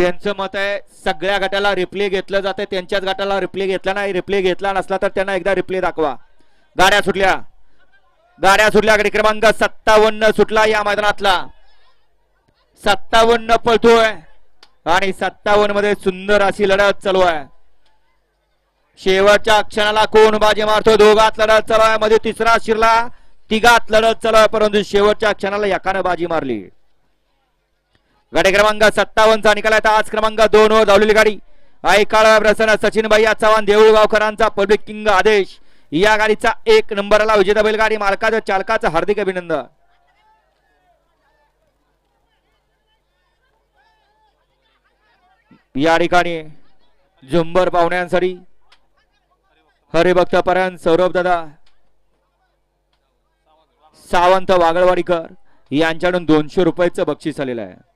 त्यांचं मत आहे सगळ्या गटाला रिप्ले घेतलं जातं त्यांच्याच गटाला रिप्ले घेतला नाही रिप्ले घेतला नसला तर त्यांना एकदा रिप्ले दाखवा. गाड्या सुटल्या. गाड्या सुटल्या गडी क्रमांक सत्तावन्न सुटला या मैदानातला. सत्तावन्न पळतोय आणि सत्तावन्नमध्ये सुंदर अशी लढत चालू आहे. शेवटच्या क्षणाला कोण बाजी मारतो? दोघात लढत चालू आहे. मध्ये तिसरा शिरला तिघात लढत चालू आहे परंतु शेवटच्या क्षणाला एकानं बाजी मारली. गाडी क्रमांक सत्तावन्नचा निकाल आहे. आज क्रमांक दोन वर धावलेली गाडी. ऐकाळ प्रसन्न सचिन भैया चव्हाण देऊळगावकरांचा पब्लिक किंग आदेश. या गाडीचा एक नंबरला विजेता बैलगाडी मालकाचं चालकाचं हार्दिक अभिनंदन. या ठिकाणी झुंबर पाहुण्यांसाठी हरिभक्त पर्यंत सौरभ दादा सावंत वागळवाडीकर यांच्याकडून दोनशे रुपयाचं बक्षीस आलेलं आहे.